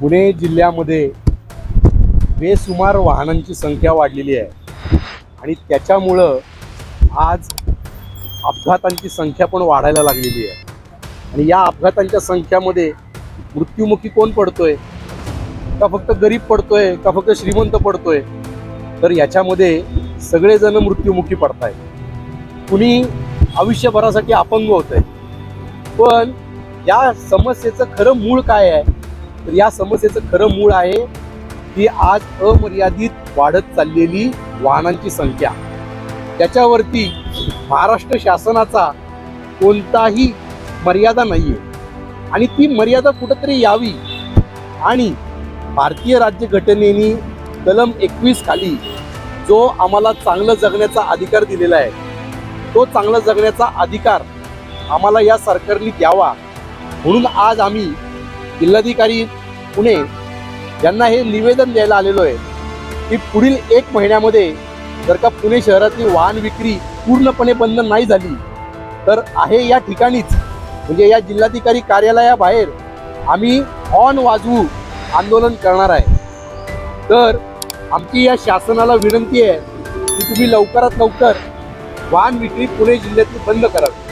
पुणे जिल्ह्यामध्ये बेसुमार वाहनांची संख्या वाढलेली आहे. आणि त्याच्यामुळं आज अपघातांची संख्या पण वाढायला लागलेली आहे. आणि या अपघातांच्या संख्यामध्ये मृत्युमुखी कोण पडतोय? का फक्त गरीब पडतोय? का फक्त श्रीमंत पडतोय? तर याच्यामध्ये सगळेजण मृत्युमुखी पडताय कुणी आयुष्यभरासाठी अपंग होत आहे पण या समस्येचं खरं मूळ काय आहे? तर या समस्येचं खरं मूळ आहे की आज अमर्यादित वाढत चाललेली वाहनांची संख्या. त्याच्यावरती महाराष्ट्र शासनाचा कोणताही मर्यादा नाही आहे आणि ती मर्यादा कुठंतरी यावी. आणि भारतीय राज्यघटनेने कलम एकवीस खाली जो आम्हाला चांगलं जगण्याचा अधिकार दिलेला आहे तो चांगलं जगण्याचा अधिकार आम्हाला या सरकारने द्यावा. म्हणून आज आम्ही जिल्हाधिकारी पुणे यांना हे निवेदन द्यायला आलेलो आहे की पुढील एक महिन्यामध्ये जर का पुणे शहरातली वाहन विक्री पूर्णपणे बंद नाही झाली तर आहे या ठिकाणीच. म्हणजे या जिल्हाधिकारी कार्यालयाबाहेर आम्ही हॉर्न वाजवू आंदोलन करणार आहे. तर आमची या शासनाला विनंती आहे की तुम्ही लवकरात लवकर वाहन विक्री पुणे जिल्ह्यातली बंद करावी.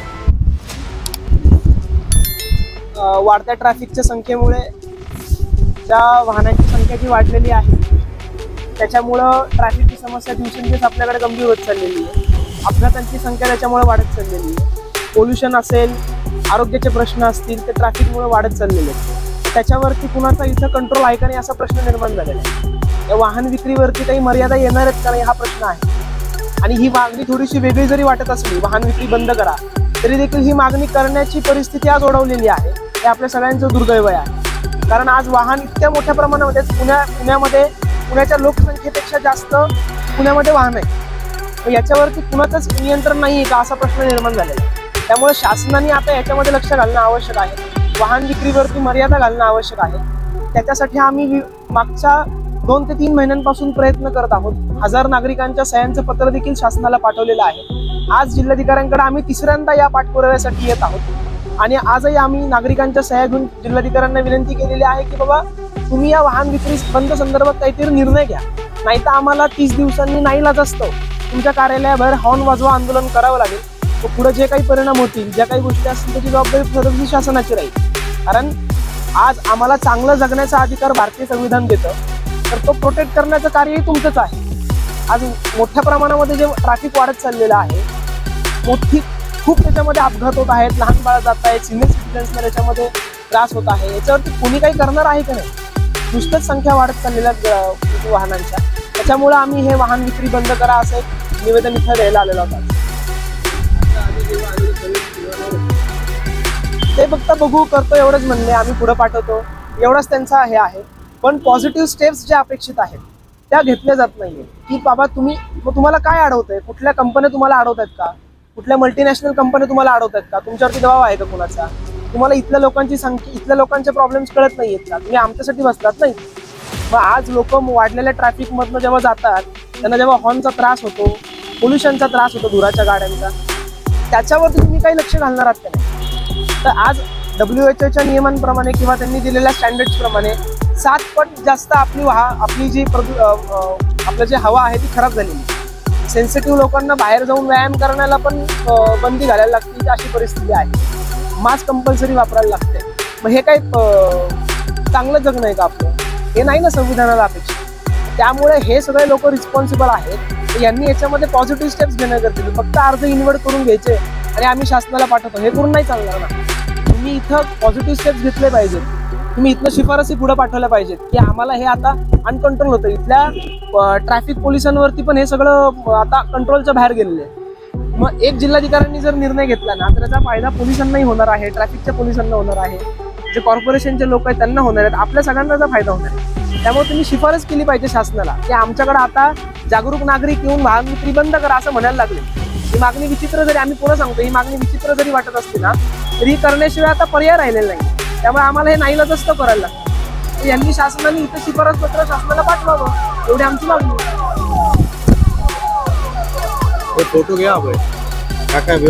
वाढत्या ट्रॅफिकच्या संख्येमुळे ज्या वाहनांची संख्या जी वाढलेली आहे त्याच्यामुळं ट्रॅफिकची समस्या दिवसेंदिवस आपल्याकडे गंभीर होत चाललेली आहे. अपघातांची संख्या त्याच्यामुळे वाढत चाललेली आहे. पोल्युशन असेल आरोग्याचे प्रश्न असतील ते ट्रॅफिकमुळे वाढत चाललेले आहेत. त्याच्यावरती कुणाचा इथं कंट्रोल आहे का नाही असा प्रश्न निर्माण झालेला आहे. या वाहन विक्रीवरती काही मर्यादा येणार आहेत का नाही हा प्रश्न आहे. आणि ही मागणी थोडीशी वेगळी जरी वाटत असली वाहन विक्री बंद करा तरी देखील ही मागणी करण्याची परिस्थिती आज ओढवलेली आहे. हे आपल्या सगळ्यांचं दुर्दैव आहे. कारण आज वाहन इतक्या मोठ्या प्रमाणामध्ये पुण्या पुण्यामध्ये पुण्याच्या लोकसंख्येपेक्षा जास्त पुण्यामध्ये वाहन आहे. याच्यावरती कुणाचंच नियंत्रण नाही आहे का असा प्रश्न निर्माण झालेला आहे. त्यामुळे शासनाने आता याच्यामध्ये लक्ष घालणं आवश्यक आहे. वाहन विक्रीवरती मर्यादा घालणं आवश्यक आहे. त्याच्यासाठी आम्ही मागच्या दोन ते तीन महिन्यांपासून प्रयत्न करत आहोत. हजार नागरिकांच्या सह्यांचं पत्र देखील शासनाला पाठवलेलं आहे. आज जिल्हाधिकाऱ्यांकडे आम्ही तिसऱ्यांदा या पाठपुराव्यासाठी येत आहोत. आणि आजही आम्ही नागरिकांच्या सह्या घेऊन जिल्हाधिकाऱ्यांना विनंती केलेली आहे की बाबा तुम्ही या वाहन विक्री बंद संदर्भात काहीतरी निर्णय घ्या. नाही तर आम्हाला तीस दिवसांनी नाही लाज असतो. तुमच्या कार्यालयाबाहेर हॉर्न वाजवा आंदोलन करावं लागेल. व पुढे जे काही परिणाम होतील ज्या काही गोष्टी असतील त्याची जबाबदारी प्रत्यक्ष शासनाची राहील. कारण आज आम्हाला चांगलं जगण्याचा अधिकार भारतीय संविधान देतं. तर तो प्रोटेक्ट करण्याचं कार्यही तुमचंच आहे. आज मोठ्या प्रमाणामध्ये जे ट्रॅफिक वाढत चाललेलं आहे मोठी खूप त्याच्यामध्ये अपघात होत आहेत लहान बाळा जात आहेत सिनियर सिटीजन्सला त्याच्यामध्ये त्रास होत आहे. याच्यावरती कुणी काही करणार आहे का नाही? नुसतंच संख्या वाढत चाललेल्या म्हणजे वाहनांच्या. त्याच्यामुळं आम्ही हे वाहन विक्री बंद करा असं एक निवेदन इथं द्यायला आलेलं होतं ते फक्त बघू करतो एवढंच म्हणणे आम्ही पुढं पाठवतो. एवढंच त्यांचा हे आहे. पण पॉझिटिव्ह स्टेप्स ज्या अपेक्षित आहेत त्या घेतल्या जात नाहीये की बाबा तुम्ही मग तुम्हाला काय अडवतंय कुठल्या कंपन्या तुम्हाला अडवत आहेत का? कुठल्या मल्टीनॅशनल कंपन्या तुम्हाला अडवतात आहेत का? तुमच्यावरती दबाव आहे का कुणाचा? तुम्हाला इथल्या लोकांची संख्या इथल्या लोकांचे प्रॉब्लेम्स कळत नाही आहेत का? तुम्ही आमच्यासाठी बसतात नाही? मग आज लोक वाढलेल्या ट्रॅफिकमधनं जेव्हा जातात त्यांना जेव्हा हॉर्नचा त्रास होतो पोल्युशनचा त्रास होतो धुराच्या गाड्यांचा त्याच्यावरती तुम्ही काही लक्ष घालणार आहात का नाही? तर आज डब्ल्यू एच ओच्या नियमांप्रमाणे किंवा त्यांनी दिलेल्या स्टँडर्ड्सप्रमाणे सात पट जास्त आपली वाहा आपली जी प्रदू आपलं जे हवा आहे ती खराब झालेली सेन्सिटिव्ह लोकांना बाहेर जाऊन व्यायाम करण्याला पण बंदी घालायला लागते अशी परिस्थिती आहे. मास्क कंपल्सरी वापरायला लागते. मग हे काही चांगलं जगणं आहे का आपलं? हे नाही ना संविधानाला अपेक्षा. त्यामुळे हे सगळे लोक रिस्पॉन्सिबल आहेत. तर यांनी याच्यामध्ये पॉझिटिव्ह स्टेप्स घेणं गरजेचं. फक्त अर्ज इन्व्हर्ट करून घ्यायचे आणि आम्ही शासनाला पाठवतो. हे करून नाही चालणार ना. तुम्ही इथं पॉझिटिव्ह स्टेप्स घेतले पाहिजेत. तुम्ही इथनं शिफारसी पुढे पाठवल्या पाहिजेत. की आम्हाला हे आता अनकंट्रोल होतं. इथल्या ट्रॅफिक पोलिसांवरती पण हे सगळं आता कंट्रोलच्या बाहेर गेलेलं आहे. मग एक जिल्हाधिकाऱ्यांनी जर निर्णय घेतला ना तर त्याचा फायदा पोलिसांनाही होणार आहे ट्रॅफिकच्या पोलिसांना होणार आहे. जे कॉर्पोरेशनचे लोक आहेत त्यांना होणार आहेत. आपल्या सगळ्यांना त्याचा फायदा होणार आहे. त्यामुळे तुम्ही शिफारस केली पाहिजे शासनाला की आमच्याकडे आता जागरूक नागरिक येऊन वाहन विक्री बंद करा असं म्हणायला लागले. ही मागणी विचित्र जरी आम्ही पुन्हा सांगतो ही मागणी विचित्र जरी वाटत असते ना तरी ही करण्याशिवाय आता पर्याय राहिलेला नाही. त्यामुळे आम्हाला हे नाईलाज असतं करायला लागतं. यांनी शासनाने इथं शिफारस पत्र शासनाला पाठवावं एवढी आमची मागणी फोटो घ्या काय